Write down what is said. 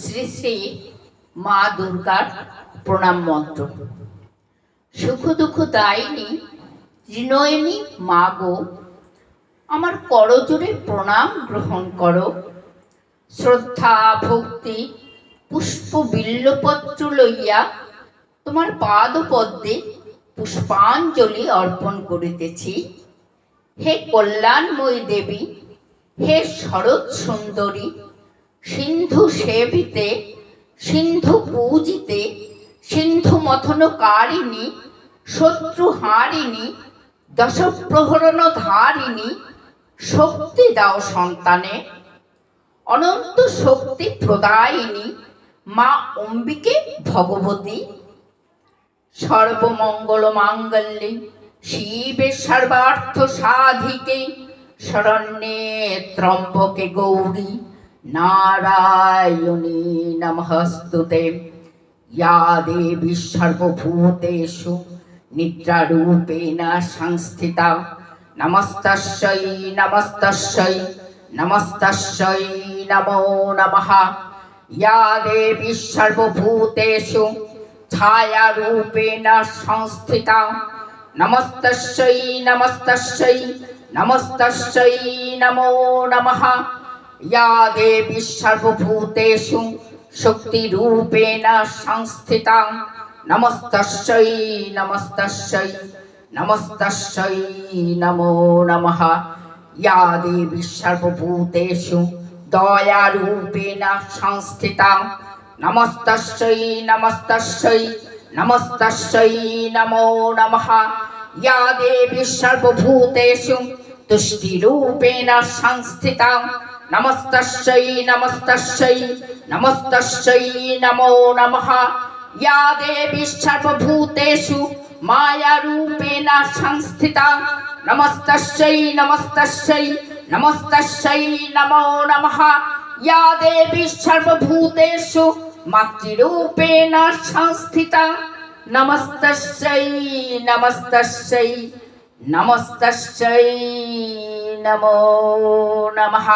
শ্রী শ্রী মা দুর্গার প্রণাম মন্ত্র। সুখ দুঃখ দায়নি ত্রিনয়নী মা গো, আমার করজোরে প্রণাম গ্রহণ করো। শ্রদ্ধা, ভক্তি, পুষ্প বিল্লপত্র লইয়া তোমার পাদপদ্মে পুষ্পাঞ্জলি অর্পণ করিতেছি। হে কল্যাণময়ী দেবী, হে শরৎ সুন্দরী সিন্ধু সেবিতে, সিন্ধু পূজিতে, সিন্ধু মথনকারিণী, শত্রু হারিণী, দশপ্রহরণ ধারিণী, শক্তি দাও সন্তানে। অনন্ত শক্তি প্রদায়িনী, মা অম্বিকে ভগবতী। সর্বমঙ্গল মাঙ্গল্যে শিবে সর্বার্থ সাধিকে শরণ্যে ত্রম্বকে গৌরী। নারায়ণী নমস্তুতে ইয়া দেবী সর্বভূতেষু নিদ্রারূপেণ সংস্থিতা নমস্তস্যৈ নমস্তস্যৈ নমস্তস্যৈ নমো নমঃ ইয়া দেবী সর্বভূতেষু ছায়ারূপেণ সংস্থিতা নমস্তস্যৈ নমস্তস্যৈ নমস্তস্যৈ নমো নমঃ ইয়া দেবী সর্বভূতেষু শক্তিরূপেণ সংস্থিতা নমস্তস্যৈ নমস্তস্যৈ নমো নমঃ। ইয়া দেবী সর্বভূতেষু দয়ারূপেণ সংস্থিতা নমস্তস্যৈ নমস্তস্যৈ নমস্তস্যৈ নমো নমঃ। ইয়া দেবী সর্বভূতেষু সংস্থিতা নমস্তস্যৈ নমস্তস্যৈ নমস্তস্যৈ নমো নমঃ ইয়া দেবী সর্বভূতেষু মায়ারূপেণ সংস্থিতা নমস্তস্যৈ নমস্তস্যৈ নমস্তস্যৈ নমো নমঃ ইয়া দেবী সর্বভূতেষু মাতৃরূপেণ সংস্থিতা নমস্তস্যৈ নমস্তস্যৈ নমস্তস্যৈ নমো নমঃ